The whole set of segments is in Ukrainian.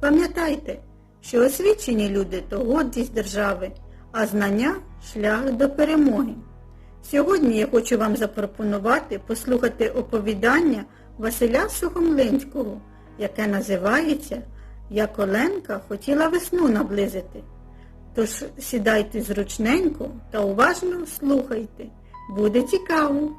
Пам'ятайте, що освічені люди то гордість держави, а знання шлях до перемоги. Сьогодні я хочу вам запропонувати послухати оповідання Василя Сухомлинського, яке називається Як Оленка хотіла весну наблизити. Тож сідайте зручненько та уважно слухайте. Буде цікаво.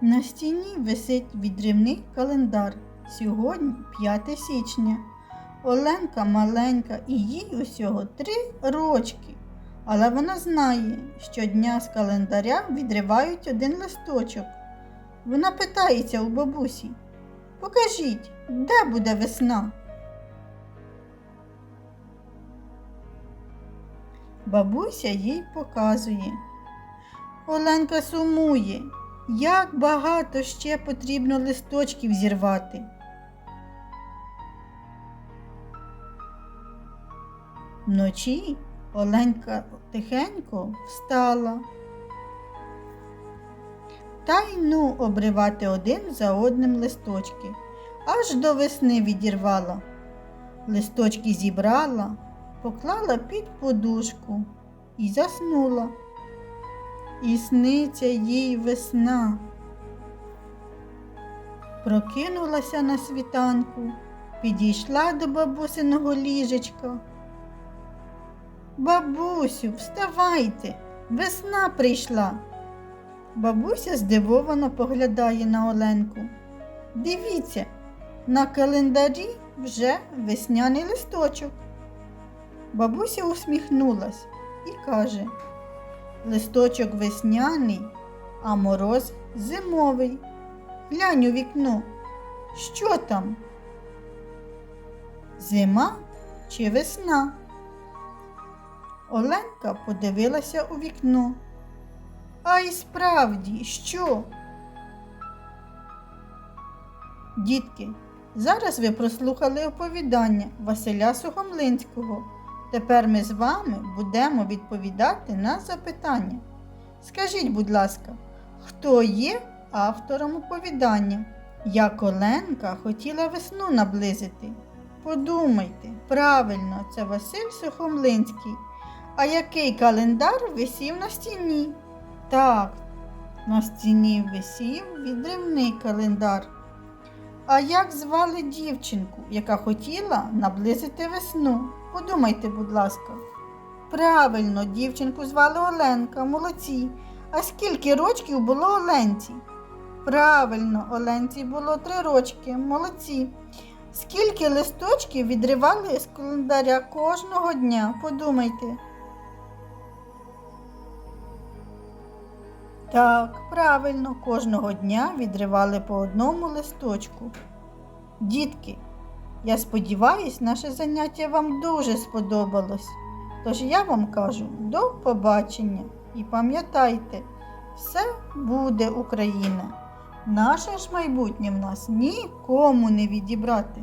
На стіні висить відривний календар. Сьогодні 5 січня. Оленка маленька і їй усього три рочки. Але вона знає, що дня з календаря відривають один листочок. Вона питається у бабусі Покажіть, де буде весна? Бабуся їй показує. Оленка сумує, як багато ще потрібно листочків зірвати. Вночі Оленька тихенько встала. Та й ну обривати один за одним листочки, аж до весни відірвала. Листочки зібрала, поклала під подушку і заснула. І сниться їй весна. Прокинулася на світанку, підійшла до бабусиного ліжечка. Бабусю, вставайте, весна прийшла. Бабуся здивовано поглядає на Оленку. Дивіться, на календарі вже весняний листочок. Бабуся усміхнулась і каже Листочок весняний, а мороз зимовий. Глянь у вікно. Що там? Зима чи весна? Оленка подивилася у вікно. А й справді, що? Дітки, зараз ви прослухали оповідання Василя Сухомлинського. Тепер ми з вами будемо відповідати на запитання. Скажіть, будь ласка, хто є автором оповідання? Як Оленка хотіла весну наблизити? Подумайте, правильно, це Василь Сухомлинський. А який календар висів на стіні? Так, на стіні висів відривний календар. А як звали дівчинку, яка хотіла наблизити весну? Подумайте, будь ласка. Правильно, дівчинку звали Оленка, молодці. А скільки рочків було Оленці? Правильно, Оленці було три рочки, молодці. Скільки листочків відривали з календаря кожного дня? Подумайте. Так, правильно, кожного дня відривали по одному листочку. Дітки, я сподіваюсь, наше заняття вам дуже сподобалось. Тож я вам кажу до побачення і пам'ятайте, все буде Україна. Наше ж майбутнє в нас нікому не відібрати.